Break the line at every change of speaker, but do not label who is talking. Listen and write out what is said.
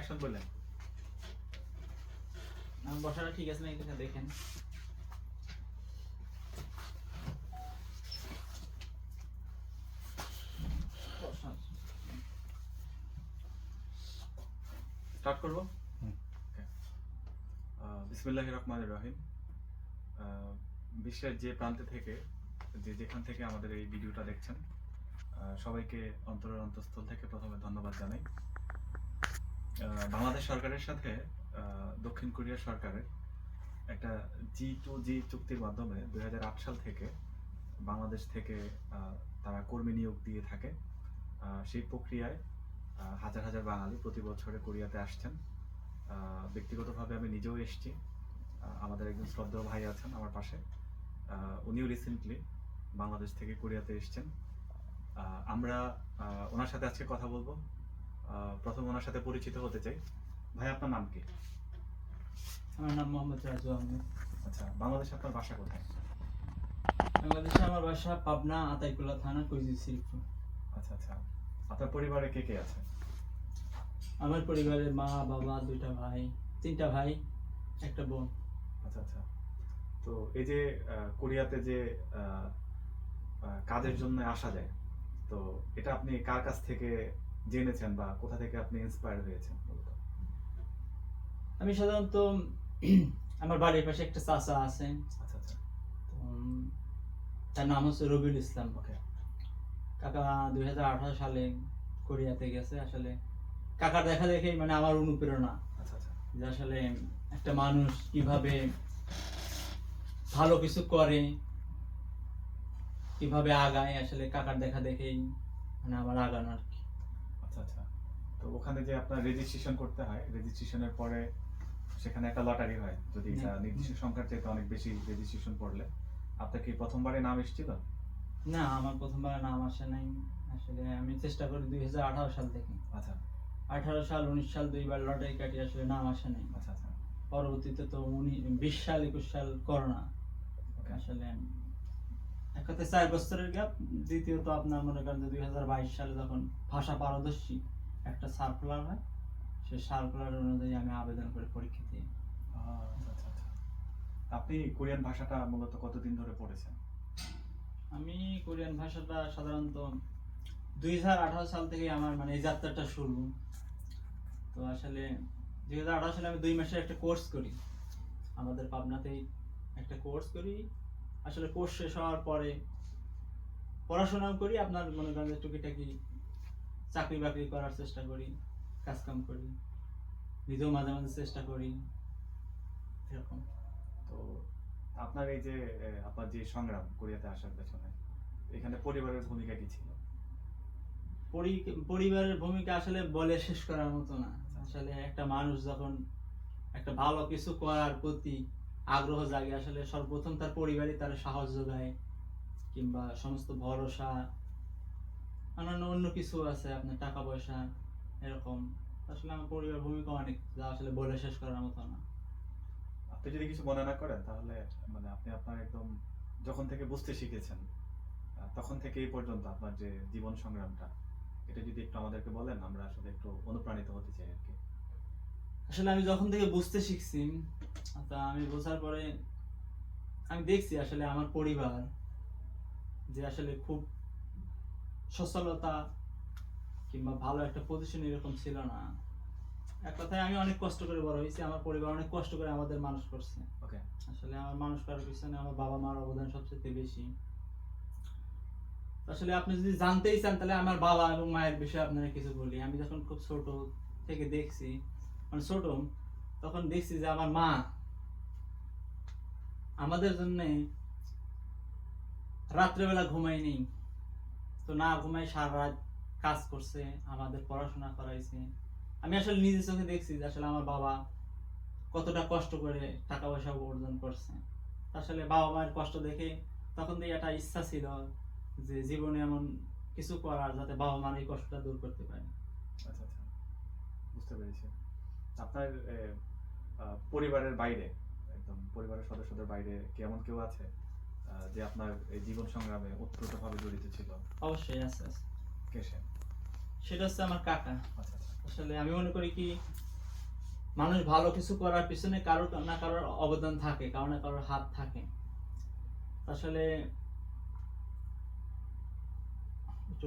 Action বললেন
আমার বসাটা ঠিক আছে না এটা দেখেন।
স্টার্ট করব। বিসমিল্লাহ রহমান রহিম। আহ, বিশ্বের যে প্রান্তে থেকে যে যেখান থেকে আমাদের এই ভিডিওটা দেখছেন আহ, সবাইকে অন্তরের অন্তঃস্থল থেকে প্রথমে ধন্যবাদ জানাই। বাংলাদেশ সরকারের সাথে দক্ষিণ কোরিয়া সরকারের একটা জি টু জি চুক্তির মাধ্যমে দু হাজার আট সাল থেকে বাংলাদেশ থেকে তারা কর্মী নিয়োগ দিয়ে থাকে। সেই প্রক্রিয়ায় হাজার হাজার বাঙালি প্রতি বছরে কোরিয়াতে আসছেন। ব্যক্তিগতভাবে আমি নিজেও এসেছি। আমাদের একজন শ্রদ্ধেয় ভাই আছেন আমার পাশে। উনিও রিসেন্টলি বাংলাদেশ থেকে কোরিয়াতে এসেছেন। আমরা ওনার সাথে আজকে কথা বলব। প্রথম ওনার সাথে পরিচিত হতে চাই। ভাই আপনার নাম কি?
আমার নাম মোহাম্মদ রাজু আহমেদ।
আচ্ছা বাংলাদেশে আপনার বাসা কোথায়?
বাংলাদেশে আমার বাসা পাবনা আতাইকুলা থানা কৈজি শ্রীপুর
আচ্ছা আচ্ছা। আপনার পরিবারে কে কে আছে?
আমার পরিবারে মা বাবা দুইটা ভাই তিনটা ভাই একটা বোন।
আচ্ছা আচ্ছা। তো এই যে কোরিয়াতে যে কাজের জন্য আসা যায় তো এটা আপনি কার কাছ থেকে জেনেছেন বা কোথা থেকে আপনি ইন্সপায়ার হয়েছেন
আমি সাধারণত আমার বাড়ির পাশে একটা চাচা আছে
আচ্ছা আচ্ছা।
তার নাম হচ্ছে রবিউল ইসলাম। কাকা দুই সালে কোরিয়াতে গেছে। আসলে কাকার দেখা দেখেই মানে আমার অনুপ্রেরণা।
আচ্ছা।
যে আসলে একটা মানুষ কীভাবে ভালো কিছু করে কীভাবে আগায় আসলে কাকার দেখা দেখেই মানে আমার আগানো আর কি।
আচ্ছা আচ্ছা। তো ওখানে যে আপনার রেজিস্ট্রেশন করতে হয় রেজিস্ট্রেশনের পরে সেখানে একটা লটারি হয়। যদি নির্দিষ্ট সংখ্যার চাইতে অনেক বেশি রেজিস্ট্রেশন করলে। আপনার কি প্রথমবারে নাম এসেছিল?
না আমার প্রথমবার নাম আসে নাই। আসলে আমি চেষ্টা করি দুই হাজার আঠারো সাল থেকে।
আচ্ছা।
আঠারো সাল উনিশ সাল দুইবার লটারি কাটি আসলে নাম আসে নাই।
আচ্ছা আচ্ছা।
পরবর্তীতে তো উনি বিশ সাল একুশ সাল করোনা। আসলে এক কথায় চার বছরের গ্যাপ দ্বিতীয়ত আপনার মনে করেন যে দুই হাজার বাইশ সালে যখন ভাষা পারদর্শী একটা সার্কুলার হয় সেই সার্কুলার অনুযায়ী আমি আবেদন করে পরীক্ষা দিই।
আচ্ছা আচ্ছা আচ্ছা। আপনি কোরিয়ান ভাষাটা মূলত কতদিন ধরে পড়েছেন?
আমি কোরিয়ান ভাষাটা সাধারণত দুই হাজার আঠারো সাল থেকে আমার মানে এই যাত্রাটা শুরু। তো আসলে দুই হাজার আঠারো সালে আমি দুই মাসের একটা কোর্স করি। আমাদের পাবনাতেই একটা কোর্স করি। আসলে কোর্স শেষ হওয়ার পরে পড়াশোনাও করি আপনার মনে করেন যে টুকিটাকি চাকরি বাকরি করার চেষ্টা করি কাজকাম করি নিজেও মাঝে মাঝে চেষ্টা করি এরকম।
তো আপনার এই যে আপনার যে সংগ্রাম কোরিয়াতে আসার পেছনে এখানে পরিবারের ভূমিকা কি ছিল?
পরি- পরিবারের ভূমিকা আসলে বলে শেষ করার মতো না। আসলে একটা মানুষ যখন একটা ভালো কিছু করার প্রতি আগ্রহ জাগে। আসলে সর্বপ্রথম তার পরিবারই তার সাহস যোগায় কিংবা সমস্ত ভরসা অন্যান্য অন্য কিছু আছে আপনার টাকা পয়সা এরকম। আসলে আমার পরিবার ভূমিকা অনেক যা আসলে বলে শেষ করার মতো না।
আপনি যদি কিছু মনে না করেন তাহলে মানে আপনি আপনার একদম যখন থেকে বুঝতে শিখেছেন তখন থেকে এই পর্যন্ত আপনার যে জীবন সংগ্রামটা এটা যদি একটু আমাদেরকে বলেন আমরা আসলে একটু অনুপ্রাণিত হতে চাই আর কি।
আসলে আমি যখন থেকে বুঝতে শিখছি তা আমি বোঝার পরে আমি দেখছি আসলে আমার পরিবার যে আসলে খুব সচ্ছলতা কিংবা ভালো একটা পজিশন এরকম ছিল না। এক কথায় আমি অনেক কষ্ট করে বড় হয়েছি আমার পরিবার অনেক কষ্ট করে আমাদের মানুষ করছে।
ওকে
আসলে আমার মানুষ করার পিছনে আমার বাবা মার অবদান সবচেয়ে বেশি। আসলে আপনি যদি জানতেই চান তাহলে আমার বাবা এবং মায়ের বিষয়ে আপনারা কিছু বলি। আমি যখন খুব ছোট থেকে দেখছি মানে ছোট তখন দেখছি যে আমার মা আমাদের জন্য রাত্রেবেলা ঘুমায়নি তো না ঘুমাই সারা রাত কাজ করছে, আমাদের পড়াশোনা করাইছে। আমি আসলে নিজের চোখে দেখছি যে আসলে আমার বাবা কতটা কষ্ট করে টাকা পয়সা উপার্জন করছে। আসলে বাবা মায়ের কষ্ট দেখে তখন থেকে একটা ইচ্ছা ছিল যে জীবনে এমন কিছু করার যাতে বাবা মার এই কষ্টটা দূর করতে পারে।
আচ্ছা আচ্ছা। বুঝতে পেরেছি। আপনার পরিবারের বাইরে একদম পরিবারের সদস্যদের বাইরে কি এমন কেউ আছে যে আপনার এই জীবন সংগ্রামে ওতপ্রোতভাবে জড়িত ছিল?
অবশ্যই আছে আছে
কে সে?
সেটা হচ্ছে আমার কাকা।
আচ্ছা আচ্ছা।
আসলে আমি মনে করি কি মানুষ ভালো কিছু করার পিছনে কারও না কারোর অবদান থাকে কারও না কারোর হাত থাকে। আসলে একটু